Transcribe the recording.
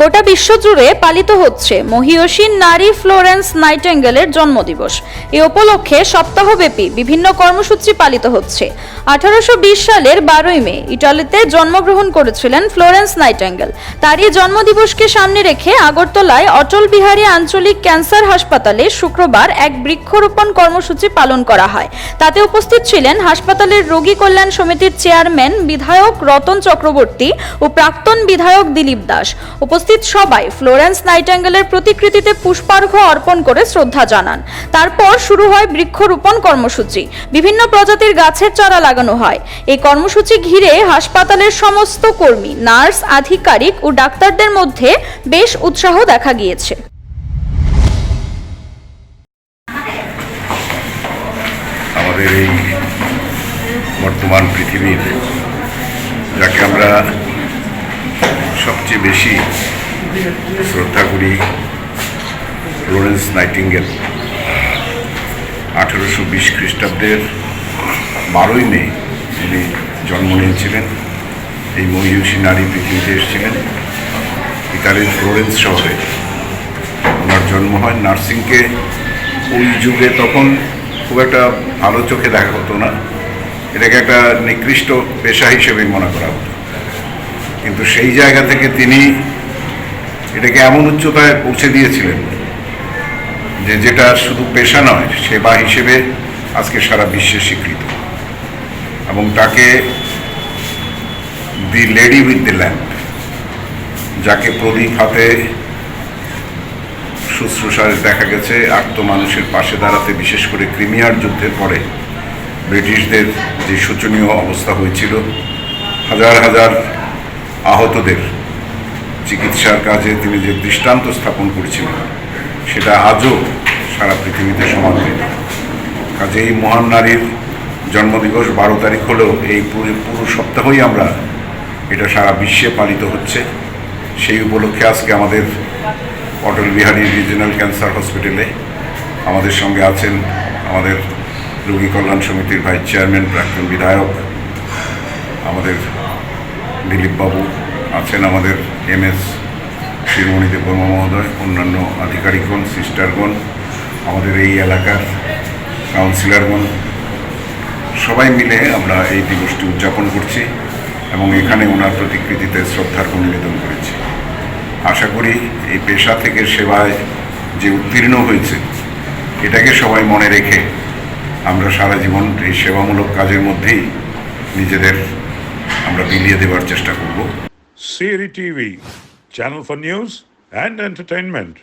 গোটা বিশ্বজুড়ে পালিত হচ্ছে মহিয়সী নারী ফ্লোরেন্স নাইটেঙ্গেলের জন্মদিবস। এ উপলক্ষে সপ্তাহব্যাপী বিভিন্ন কর্মসূচি পালিত হচ্ছে। আঠারোশো সালের বারোই মে ইটালিতে জন্মগ্রহণ করেছিলেন ফ্লোরেন্স নাইটেঙ্গেল। তারই জন্মদিবসকে সামনে রেখে আগরতলায় অটল বিহারী আঞ্চলিক ক্যান্সার হাসপাতালে শুক্রবার এক বৃক্ষরোপণ কর্মসূচি পালন করা হয়। তাতে উপস্থিত ছিলেন হাসপাতালের রোগী কল্যাণ সমিতির চেয়ারম্যান বিধায়ক রতন চক্রবর্তী ও প্রাক্তন বিধায়ক দিলীপ দাস। উপস্থিত সবাই ফ্লোরেন্স নাইটেঙ্গেলের প্রতিকৃতিতে পুষ্পার্ঘ্য অর্পণ করে শ্রদ্ধা জানান। তারপর শুরু হয় বৃক্ষরোপণ কর্মসূচি। বিভিন্ন প্রজাতির গাছের চারা লাগানো হয়। এই কর্মসূচি ঘিরে হাসপাতালের সমস্ত কর্মী, নার্স, আধিকারিক ও ডাক্তারদের মধ্যে বেশ উৎসাহ দেখা গিয়েছে। আমাদের এই বর্তমান পৃথিবীর, যাকে আমরা সবচেয়ে বেশি শ্রদ্ধা করি ফ্লোরেন্স নাইটিঙ্গেল। আঠেরোশো বিশ খ্রিস্টাব্দের বারোই মে যিনি জন্ম নিয়েছিলেন, এই মহিষী নারী পৃথিবীতে এসেছিলেন। ইতালির ফ্লোরেন্স শহরে ওনার জন্ম হয় নার্সিংকে। ওই যুগে তখন খুব একটা ভালো চোখে দেখা হতো না। এটাকে একটা নিকৃষ্ট পেশা হিসেবেই মনে করা হতো। কিন্তু সেই জায়গা থেকে তিনি এটাকে এমন উচ্চতায় পৌঁছে দিয়েছিলেন যে যেটা শুধু পেশা নয়, সেবা হিসেবে আজকে সারা বিশ্বে স্বীকৃত। এবং তাকে the lady with the lamp, যাকে প্রদীপ হাতে শুশ্রূষায় দেখা গেছে আত্ম মানুষের পাশে দাঁড়াতে, বিশেষ করে ক্রিমিয়ার যুদ্ধের পরে ব্রিটিশদের যে শোচনীয় অবস্থা হয়েছিল, হাজার হাজার আহতদের চিকিৎসার কাজে তিনি যে দৃষ্টান্ত স্থাপন করেছিলেন, সেটা আজও সারা পৃথিবীতে সমাদৃত। কাজে এই মহান নারীর জন্মদিবস বারো তারিখ হলেও এই পুরো সপ্তাহই আমরা এটা সারা বিশ্বে পালিত হচ্ছে। সেই উপলক্ষে আজকে আমাদের অটল বিহারী রিজিনাল ক্যান্সার হসপিটালে আমাদের সঙ্গে আছেন আমাদের রোগী কল্যাণ সমিতির ভাইস চেয়ারম্যান, প্রাক্তন বিধায়ক, আমাদের দিলীপবাবু আছেন আমাদের এম এস শিরোমণি দেববর্মা মহোদয়, অন্যান্য আধিকারিকগণ, সিস্টারগণ, আমাদের এই এলাকার কাউন্সিলরগণ। সবাই মিলে আমরা এই দিবসটি উদযাপন করছি এবং এখানে ওনার প্রতিকৃতিতে শ্রদ্ধার্ঘ নিবেদন করেছি। আশা করি এই পেশা থেকে সেবায় যে উত্তীর্ণ হয়েছে, এটাকে সবাই মনে রেখে আমরা সারা জীবন এই সেবামূলক কাজের মধ্যেই নিজেদের আমরা বিলিয়ে দেওয়ার চেষ্টা করব Siri TV, channel for news and entertainment.